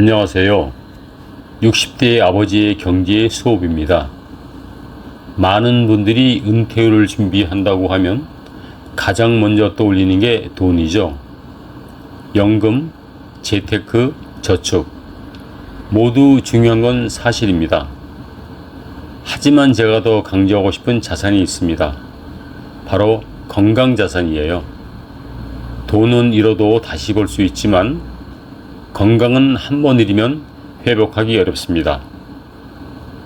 안녕하세요. 60대 아버지의 경제 수업입니다. 많은 분들이 은퇴를 준비한다고 하면 가장 먼저 떠올리는 게 돈이죠. 연금, 재테크, 저축. 모두 중요한 건 사실입니다. 하지만 제가 더 강조하고 싶은 자산이 있습니다. 바로 건강 자산이에요. 돈은 잃어도 다시 벌 수 있지만 건강은 한 번 잃으면 회복하기 어렵습니다.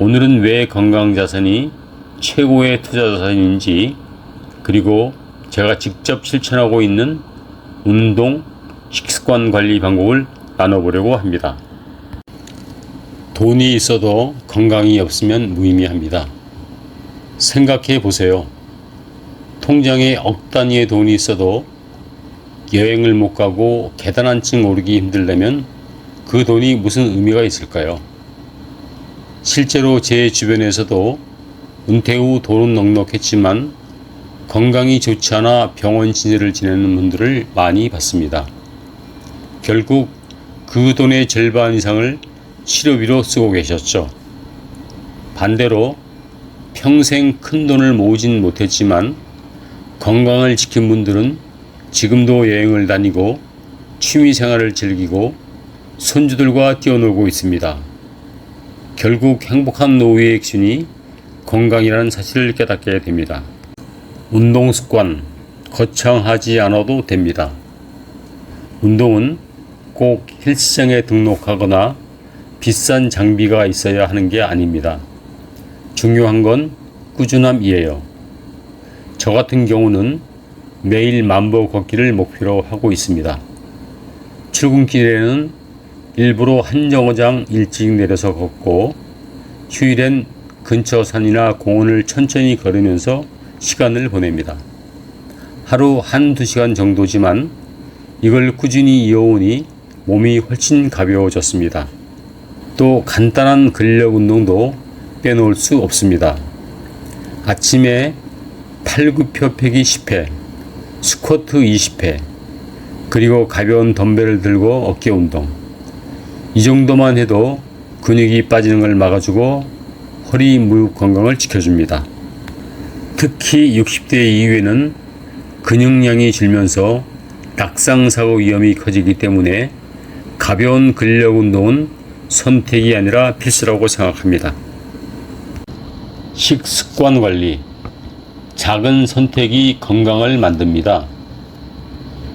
오늘은 왜 건강 자산이 최고의 투자 자산인지 그리고 제가 직접 실천하고 있는 운동, 식습관 관리 방법을 나눠보려고 합니다. 돈이 있어도 건강이 없으면 무의미합니다. 생각해 보세요. 통장에 억 단위의 돈이 있어도 여행을 못 가고 계단 한 층 오르기 힘들다면 그 돈이 무슨 의미가 있을까요? 실제로 제 주변에서도 은퇴 후 돈은 넉넉했지만 건강이 좋지 않아 병원 진료를 지내는 분들을 많이 봤습니다. 결국 그 돈의 절반 이상을 치료비로 쓰고 계셨죠. 반대로 평생 큰 돈을 모으진 못했지만 건강을 지킨 분들은 지금도 여행을 다니고 취미 생활을 즐기고 손주들과 뛰어놀고 있습니다. 결국 행복한 노후의 핵심이 건강이라는 사실을 깨닫게 됩니다. 운동 습관 거창하지 않아도 됩니다. 운동은 꼭 헬스장에 등록하거나 비싼 장비가 있어야 하는 게 아닙니다. 중요한 건 꾸준함이에요. 저 같은 경우는 매일 만보 걷기를 목표로 하고 있습니다. 출근길에는 일부러 한 정거장 일찍 내려서 걷고 휴일엔 근처 산이나 공원을 천천히 걸으면서 시간을 보냅니다. 하루 한두 시간 정도지만 이걸 꾸준히 이어오니 몸이 훨씬 가벼워졌습니다. 또 간단한 근력 운동도 빼놓을 수 없습니다. 아침에 팔굽혀펴기 10회, 스쿼트 20회, 그리고 가벼운 덤벨을 들고 어깨 운동. 이 정도만 해도 근육이 빠지는 걸 막아주고 허리 무릎 건강을 지켜줍니다. 특히 60대 이후에는 근육량이 줄면서 낙상사고 위험이 커지기 때문에 가벼운 근력 운동은 선택이 아니라 필수라고 생각합니다. 식습관 관리. 작은 선택이 건강을 만듭니다.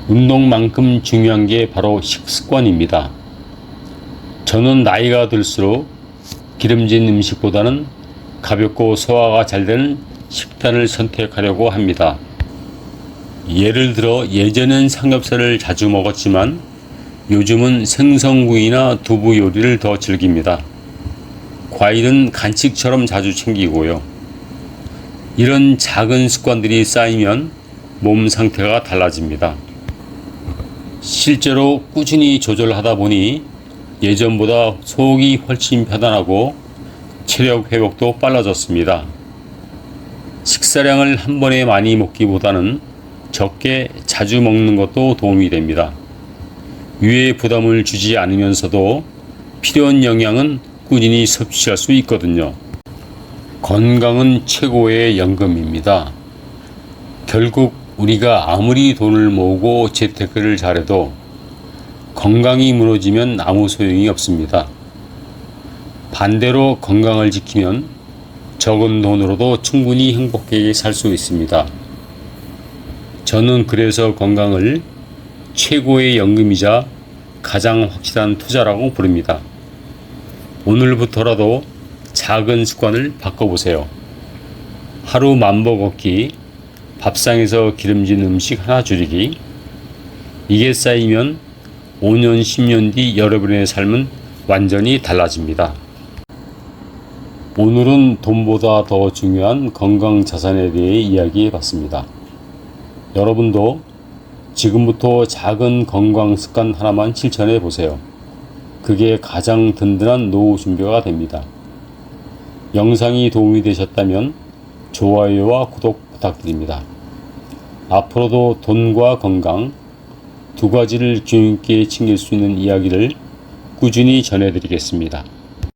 운동만큼 중요한 게 바로 식습관입니다. 저는 나이가 들수록 기름진 음식보다는 가볍고 소화가 잘 되는 식단을 선택하려고 합니다. 예를 들어 예전엔 삼겹살을 자주 먹었지만 요즘은 생선구이나 두부 요리를 더 즐깁니다. 과일은 간식처럼 자주 챙기고요. 이런 작은 습관들이 쌓이면 몸 상태가 달라집니다. 실제로 꾸준히 조절하다 보니 예전보다 속이 훨씬 편안하고 체력 회복도 빨라졌습니다. 식사량을 한 번에 많이 먹기보다는 적게 자주 먹는 것도 도움이 됩니다. 위에 부담을 주지 않으면서도 필요한 영양은 꾸준히 섭취할 수 있거든요. 건강은 최고의 연금입니다. 결국 우리가 아무리 돈을 모으고 재테크를 잘해도 건강이 무너지면 아무 소용이 없습니다. 반대로 건강을 지키면 적은 돈으로도 충분히 행복하게 살 수 있습니다. 저는 그래서 건강을 최고의 연금이자 가장 확실한 투자라고 부릅니다. 오늘부터라도 작은 습관을 바꿔보세요. 하루 만보 걷기, 밥상에서 기름진 음식 하나 줄이기. 이게 쌓이면 5년, 10년 뒤 여러분의 삶은 완전히 달라집니다. 오늘은 돈보다 더 중요한 건강 자산에 대해 이야기해 봤습니다. 여러분도 지금부터 작은 건강 습관 하나만 실천해 보세요. 그게 가장 든든한 노후 준비가 됩니다. 영상이 도움이 되셨다면 좋아요와 구독 부탁드립니다. 앞으로도 돈과 건강 두 가지를 있게 챙길 수 있는 이야기를 꾸준히 전해드리겠습니다.